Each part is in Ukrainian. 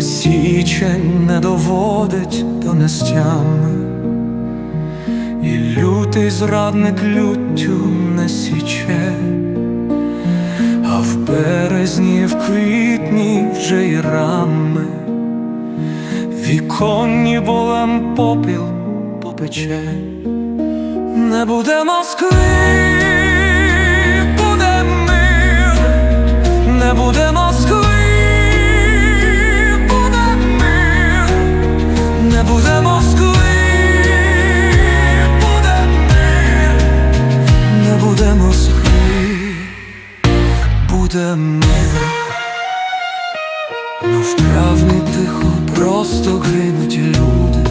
Січень не доводить до нестями, і лютий зрадник люттю не січе, а в березні, в квітні вже й рами, віконні болем попіл попече, не буде Москви, буде мир, не буде Москви. Буде мир, не буде Москви, буде мир, не буде Москви, буде мир, ну вправні тихо, просто гинуть люди,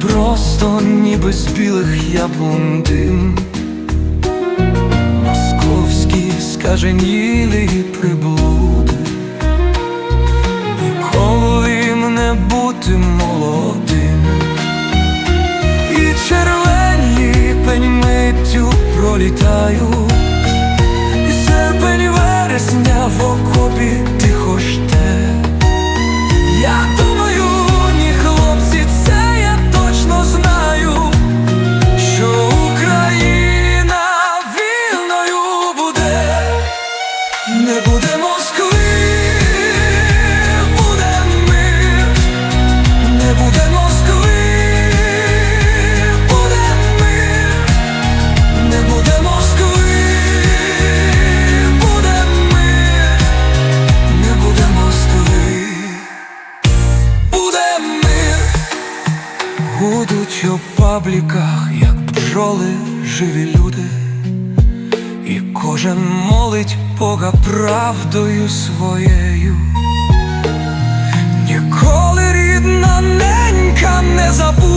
просто, ніби з білих яблун дим. Московські скаженілі приблуди Ніколи не бути молодим. І червені пень миттю пролітають Гудуть у пабліках, як бджоли, живі люди, і кожен молить Бога правдою своєю. Ніколи рідна ненька не забуде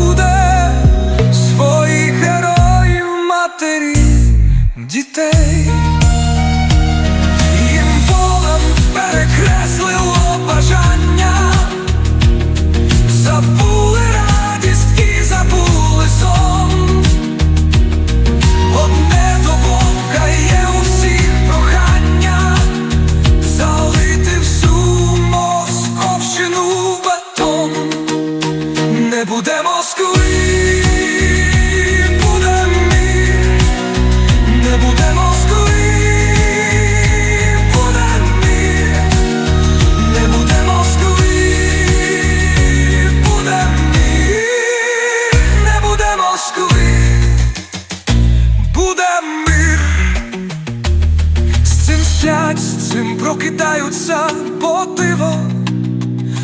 прокидаються, по диво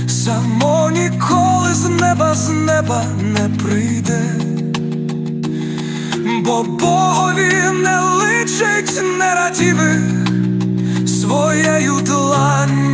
само ніколи з неба, з неба не прийде. Бо Богові не личить нерадівих своєю дланню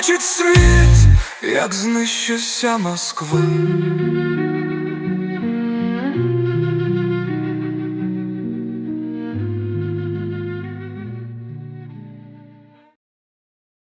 і вбачить світ, як знищився Москви.